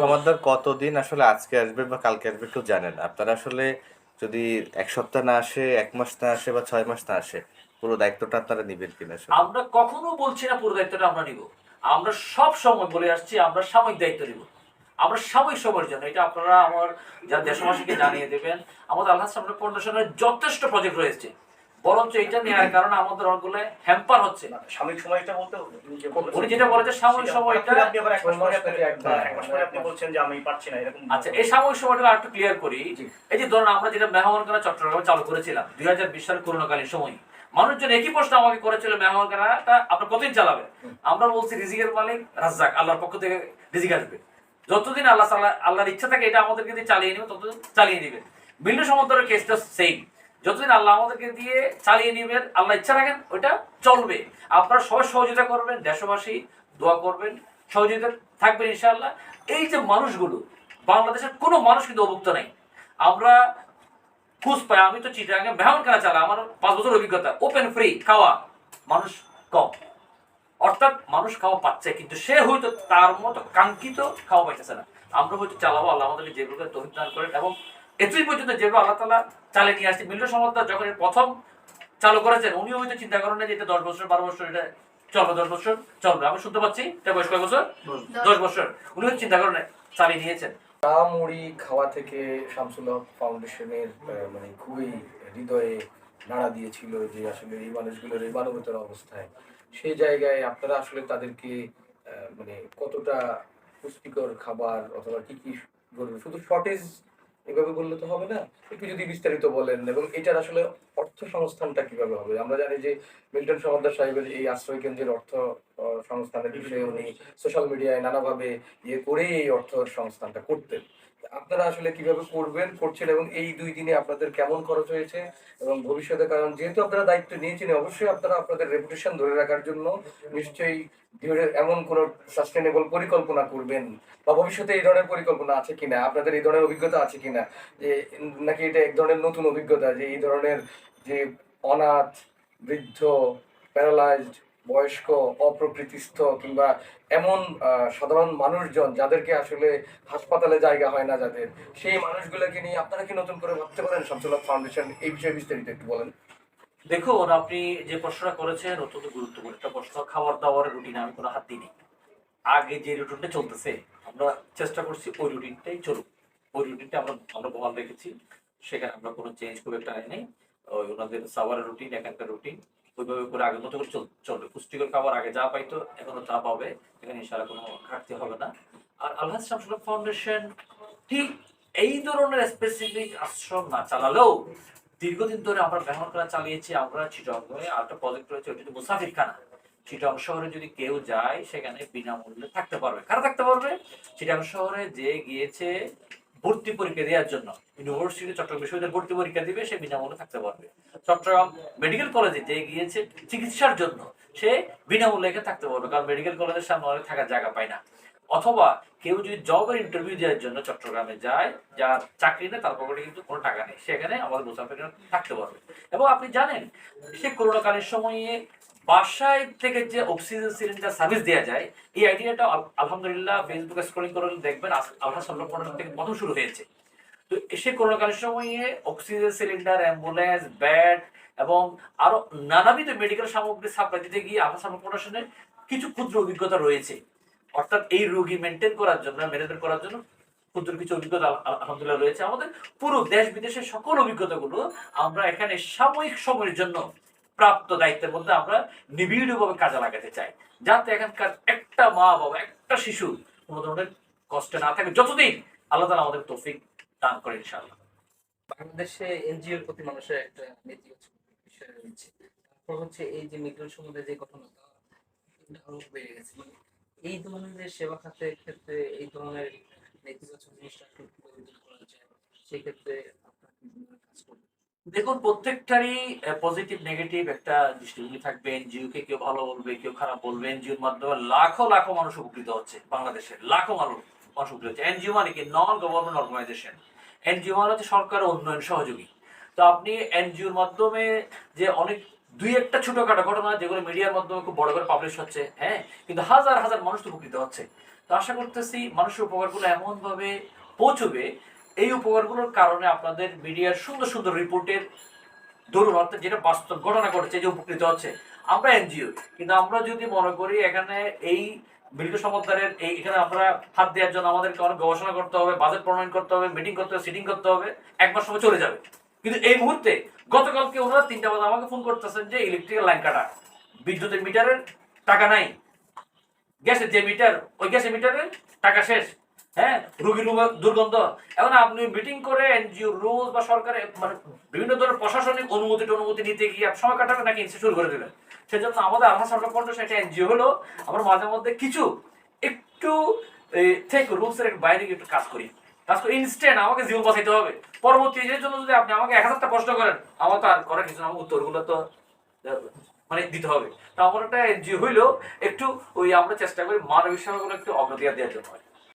সমাধান কতদিন আসলে আজকে আসবে বা কালকে আসবে কেউ জানে না। আপনারা আসলে যদি এক সপ্তাহ না আসে, এক মাস না আসে বা ছয় মাস না আসে, পুরো দায়িত্বটা আপনারা নিবেন কিনা আমরা কখনো বলছি না পুরো দায়িত্বটা আমরা নিব। আমরা সব সময় বলে আসছি, আমরা সাময়িক দায়িত্ব নিব। আমরা সাময়িক সময়ের জন্য, এটা আপনারা আমার যারা দেশবাসীকে জানিয়ে দেবেন। আমাদের আল্লাহ সামনে ফাউন্ডেশনের যথেষ্ট প্রজেক্ট রয়েছে। বরঞ্চ এটা নেওয়ার কারণে আমাদের অনেকগুলো হ্যাম্পার হচ্ছে। সাময়িক সময়টা বলতে উনি যেটা বলেছে সাময়িক সময়টা আপনি- আপনি আবার এক মাস পরে আপনি- এক মাস। হ্যাঁ, আপনি বলছেন যে আমি পারছি না এরকম আচ্ছা এই সাময়িক সময়টা একটু ক্লিয়ার করি। এই যে ধরুন আমরা যেটা মেহমানখানা চট্টগ্রামে চালু করেছিলাম দুই হাজার বিশ সালের করোনাকালীন সময়। মানুষজন একই প্রশ্ন আমাকে করেছিল মেহমানখানাটা আপনার কতদিন চালাবেন? আমরা বলছি রিজিকের মালিক রাজ্জাক আল্লাহর পক্ষ থেকে রিজিক আসবে। যতদিন আল্লাহ আল্লাহর ইচ্ছা থাকে এটা আমাদেরকে দিয়ে চালিয়ে নিবে ততদিন চালিয়ে নিবে। ভিন্ন সমুদ্রের কেসটা সেম যতদিন আল্লাহ আমাদেরকে দিয়ে চালিয়ে নিবেন, আল্লাহ ইচ্ছা রাখেন, ওইটা চলবে। আপনারা সবাই সহযোগিতা করবেন, দেশবাসী দোয়া করবেন, সহযোগিতা থাকবেন ইনশাআল্লাহ। এই যে মানুষগুলো, বাংলাদেশের কোনো মানুষ কিন্তু অভুক্ত নাই। আমরা খুঁজ পাই, আমি তো চিটাঙ্গে মেহমান কেনা চালা আমার পাঁচ বছর অভিজ্ঞতা ওপেন ফ্রি খাওয়া, মানুষ কম। অর্থাৎ মানুষ খাওয়া পাচ্ছে, কিন্তু সে হয়তো তার মতো কাঙ্ক্ষিত খাওয়া পাইতেছে না। আমরা হয়তো চালাবো, আল্লাহ আমাদেরকে যেগুলো তহিদ দান করেন এবং এতই পর্যন্ত যেগুলো আল্লাহ তালা চালিয়ে নিয়ে আসছে মিল্ল সমাদার যখন প্রথম চালু করেছেন উনি হয়তো চিন্তা করেন না যে এটা দশ বছর বারো বছর এটা চলবে দশ বছর চলবে। আমি শুনতে পাচ্ছি এটা বয়স কয় বছর? দশ বছর। উনি হয়তো চিন্তা করেন চালিয়ে নিয়েছেন। চা মুড়ি খাওয়া থেকে শামসুল হক ফাউন্ডেশনের আহ, মানে খুবই হৃদয়ে নাড়া দিয়েছিল যে আসলে এই মানুষগুলোর এই মানবতার অবস্থায়। সেই জায়গায় আপনারা আসলে তাদেরকে আহ, মানে কতটা পুষ্টিকর খাবার অথবা কি কি বলবেন শুধু শর্টেজ এভাবে বললে তো হবে না। একটু যদি বিস্তারিত বলেন এবং এটার আসলে অর্থ সংস্থানটা কীভাবে হবে? আমরা জানি যে মিল্টন সমাদার সাহেবের এই আশ্রয় কেন্দ্রের অর্থ সংস্থানের বিষয়ে উনি সোশ্যাল মিডিয়ায় নানাভাবে ইয়ে করেই এই অর্থ সংস্থানটা করতেন। আপনারা আসলে কীভাবে করবেন, করছেন এবং এই দুই দিনে আপনাদের কেমন খরচ হয়েছে এবং ভবিষ্যতে, কারণ যেহেতু আপনারা দায়িত্ব নিয়েছেন, অবশ্যই আপনারা আপনাদের রেপুটেশন ধরে রাখার জন্য নিশ্চয়ই এমন কোন সাস্টেনেবল পরিকল্পনা করবেন বা ভবিষ্যতে এই ধরনের পরিকল্পনা আছে কিনা, আপনাদের এই ধরনের অভিজ্ঞতা আছে কিনা, যে নাকি এটা এক ধরনের নতুন অভিজ্ঞতা, যে এই ধরনের যে অনাথ, বৃদ্ধ প্যারালাইজড বয়স্ক, অপ্রকৃতিস্থ কিংবা এমন সাধারণ মানুষজন যাদেরকে আসলে হাসপাতালে জায়গা হয় না যাদের, সেই মানুষগুলোকে নিয়ে আপনারা কি নতুন করে ভাবতে পারেন? শামসুল্লাহ ফাউন্ডেশন এই বিষয়ে বিস্তারিত একটু বলেন। দেখুন, আপনি যে প্রশ্নটা করেছেন অত্যন্ত গুরুত্বপূর্ণ একটা প্রশ্ন খাবার দাবারের রুটিন আমি কোনো হাত দিইনি। আগে যে রুটিনটা চলতেছে, আমরা চেষ্টা করছি ওই রুটিনটাই চলুক। ওই রুটিনটা আমরা আমরা বহাল রেখেছি, সেখানে আমরা কোনো চেঞ্জ খুব একটা আনি ওই ওনাদের সাওয়ারের রুটিন এখানকার রুটিন ওইভাবে করে আগের মতো করে চলবে। পুষ্টিকর খাবার আগে যা পাইতো এখনও তা পাবে, এখানে ইনশাআল্লাহ কোনো ঘাটতি হবে না। আর আল্লাহ শামসুল্লাহ ফাউন্ডেশন ঠিক এই ধরনের স্পেসিফিক আশ্রম না চালালেও দীর্ঘদিন ধরে আমরা মেহমান করা চালিয়েছি, আমরা চিটংয়ে আর একটা প্রজেক্ট রয়েছে ওটি মুসাফির খানা চিটং শহরে যদি কেউ যায়, সেখানে বিনামূল্যে থাকতে পারবে। কারা থাকতে পারবে? চিটং শহরে যে গিয়েছে ভর্তি পরীক্ষা দেওয়ার জন্য। ইউনিভার্সিটি চট্টগ্রাম বিশ্ববিদ্যালয় ভর্তি পরীক্ষা দিবে, সে বিনামূল্যে থাকতে পারবে। চট্টগ্রাম মেডিকেল কলেজে যে গিয়েছে চিকিৎসার জন্য, সে বিনামূল্যে থাকতে পারবে। কারণ মেডিকেল কলেজের সামনে অনেক থাকার জায়গা পায় না। অথবা কেউ যদি জবের ইন্টারভিউ দেওয়ার জন্য চট্টগ্রামে যায়, যার চাকরি নেই, তার পকেটে কিন্তু কোনো টাকা নেই, সেখানে আমাদের মুসাফির থাকতে পারবে। এবং আপনি জানেন, সে করোনাকালীন সময়ে বাসায় থেকে যে অক্সিজেন সিলিন্ডার সার্ভিস দেওয়া যায়, এই আইডিয়াটা আলহামদুলিল্লাহ ফেসবুকে স্ক্রলিং করে দেখবেন আল্লাহ সাল্লাহ থেকে প্রথম শুরু হয়েছে। তো সে করোনাকালীন সময়ে অক্সিজেন সিলিন্ডার অ্যাম্বুলেন্স ব্যাড এবং আরও নানাবিধ মেডিকেল সামগ্রী সাপ্লাই দিতে গিয়ে আল্লাহ সাল্লাহ কিছু ক্ষুদ্র অভিজ্ঞতা রয়েছে। অর্থাৎ এই রোগী মেনটেন করার জন্য ম্যানেজমেন্ট করার জন্য ক্ষুদ্র কিছু অভিজ্ঞতা আল- আল- আলহামদুলিল্লাহ রয়েছে। আমাদের পুরো দেশ বিদেশের সকল অভিজ্ঞতাগুলো আমরা এখানে সাময়িক সময়ের জন্য প্রাপ্ত দায়িত্বের মধ্যে আমরা নিবিড়ভাবে কাজে লাগাতে চাই। যাতে এখানকার একটা মা বাবা, একটা শিশু কোনো ধরনের কষ্টে না থাকে। যতদিন আল্লাহ তালা আমাদের তৌফিক দান করে ইনশাআল্লাহ। বাংলাদেশে এনজিওর প্রতি মানুষের একটা নেতিবাচক বিষয় তারপর হচ্ছে এই যে মিডল সমুদ্রে যে ঘটনাটা বেড়ে গেছে। মানে এই ধরনের সেবা খাতের ক্ষেত্রে, এই ধরনের নেতিবাচক জিনিসটা করা যায় সেক্ষেত্রে দেখুন, প্রত্যেকটারই পজিটিভ নেগেটিভ একটা দৃষ্টিভঙ্গি থাকবে। এনজিও কে কেউ ভালো বলবে, কেউ খারাপ বলবে। এনজিওর মাধ্যমে লাখো লাখো মানুষ উপকৃত হচ্ছে বাংলাদেশের। লাখো মানুষ মানুষ উপকৃত হচ্ছে। এনজিও মানে কি? নন গভর্নমেন্ট অর্গানাইজেশন এনজিও মানে হচ্ছে সরকারের উন্নয়ন সহযোগী। তো আপনি এনজিওর মাধ্যমে যে অনেক দুই একটা ছোটখাটো ঘটনা যেগুলো মিডিয়ার মাধ্যমে খুব বড় করে পাবলিশ হচ্ছে হ্যাঁ? কিন্তু হাজার হাজার মানুষ তো উপকৃত হচ্ছে। তো আশা করতেছি মানুষের উপকারগুলো এমন ভাবে পৌঁছবে, এই উপকারগুলোর কারণে আপনাদের মিডিয়ার সুন্দর সুন্দর রিপোর্টের ধরুন, অর্থাৎ যেটা বাস্তব ঘটনা ঘটেছে, যে উপকৃত হচ্ছে। আমরা এনজিও কিন্তু আমরা যদি মনে করি এখানে এই বিল্ড সমদ্দারের এই এখানে আমরা হাত দেওয়ার জন্য আমাদেরকে অনেক গবেষণা করতে হবে বাজেট প্রণয়ন করতে হবে মিটিং করতে হবে সিটিং করতে হবে এক মাস সময় চলে যাবে। কিন্তু এই মুহূর্তে গতকালকে ওনারা তিনটা বাজে আমাকে ফোন করতেছেন যে ইলেকট্রিক্যাল লাইন কাটা। বিদ্যুতের মিটারের টাকা নাই। গ্যাসের যে মিটার ওই গ্যাসের মিটারের টাকা শেষ। হ্যাঁ? রুগীর রুগ- দুর্গন্ধ। এখন আপনি মিটিং করে এনজিও রুলস বা সরকারের মানে বিভিন্ন ধরনের প্রশাসনিক অনুমতি অনুমতি নিতে গিয়ে সময় কাটাবে নাকি শুরু করে দেবেন? সেজন্য আমাদের আমার সরকার ফাউন্ডেশন একটা এনজিও হলো। আমরা মাঝে মধ্যে কিছু, একটু থেকে রুলসের বাইরে একটু কাজ করি। কাজ ইনস্ট্যান্ট আমাকে জীবন বাঁচাইতে হবে। পরবর্তী এর জন্য যদি আপনি আমাকে এক হাজারটা প্রশ্ন করেন, আমার তো আর করার কিছু আমার উত্তরগুলো তো মানে দিতে হবে। তা আমার একটা এনজিও হইলেও একটু ওই আমরা চেষ্টা করি মানবিক সেবাগুলো একটু অগ্রাধিকার দেওয়ার জন্য।